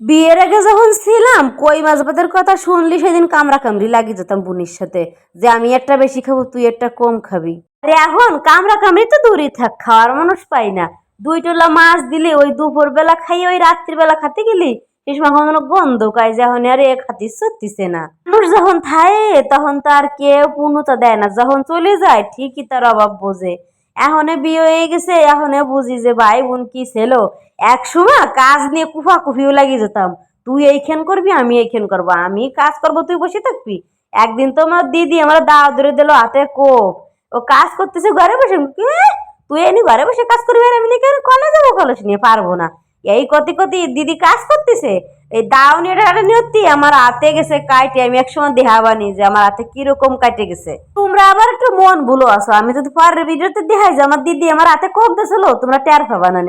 বিয়ের আগে যখন ছিলাম, কই মাছ ভাতের কথা শুনলি? সেদিন কামড়া কামড়ি লাগিয়ে যেতাম বুনির সাথে। যে আমি একটা বেশি খাব, তুই একটা কম খাবি। আরে এখন কামড়া কামড়ি তো দূরই থাক, খাওয়ার মানুষ পাই না। দুই টোলা মাছ দিলে, ওই দুপুর বেলা খাই, ওই রাত্রিবেলা খাতে গেলি, সেই সময় গন্ধ কায় যখন আর এ খাতিস সত্যিছে না। মানুষ যখন থাকে তখন তো আর কেউ পূর্ণতা দেয় না। যখন চলে যায়, ঠিকই তার অভাব বোঝে। এখনে বিয়ে হয়ে গেছে, এখনে বুঝি যে ভাই বোন কি ছিল? এক সময় কাজ নিয়ে কুফা কুফিও লাগিয়ে যেতাম। তুই এইখান করবি, আমি এইখান করব। আমি কাজ করব, তুই বসে থাকবি। একদিন তো আমার দিদি আমার দাওয়া ধরে দিল হাতে কোপ। ও কাজ করতেছে, ঘরে বসে? তুই এনে ঘরে বসে কাজ করবি আর আমি নাকি কলে যাব কলেজ নিয়ে পারব না। এই কতি কতি দিদি কাজ করতেছে। এই দাও নিয়ে নিয়তি, আমার হাতে গেছে কাইটে, আমি একসময় দেখাবানি যে আমার হাতে কীরকম কাটে গেছে। তোমরা আবার একটু মন ভুলো আসো আমি যদি পরের ভিডিওতে দেখাই যে আমার দিদি আমার হাতে কোপ দিয়েছিল তোমরা টের পাবা না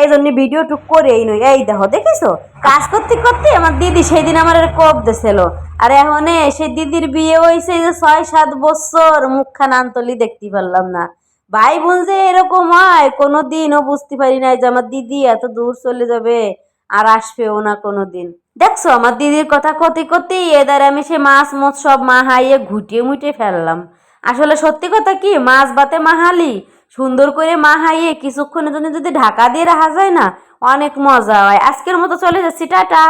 এই জন্য ভিডিও টুক করে এই নই। এই দেখো, দেখিছো? কাজ করতে করতে আমার দিদি সেই দিন আমার কোপ দিছিল। আর এখন সেই দিদির বিয়ে হয়েছে যে ছয় সাত বছর, মুখখান আন্তলি দেখতে পারলাম না। ভাই বোন যে এরকম হয়? কোনো দিনও বুঝতে পারি নাই যে আমার দিদি এত দূর চলে যাবে আর আসবেও না কোনো দিন দেখছ, আমার দিদির কথা কতি কতি এদার আমি সে মাছ মাছ সব মাহাইয়ে ঘুটিয়ে মুটিয়ে ফেললাম। আসলে সত্যি কথা কি, মাছ বাতে মাহালি, সুন্দর করে মাহাইয়ে কিছুক্ষণের জন্য যদি ঢাকা দিয়ে রাখা যায় না, অনেক মজা হয়। আজকের মতো চলে যাচ্ছি, টাটা।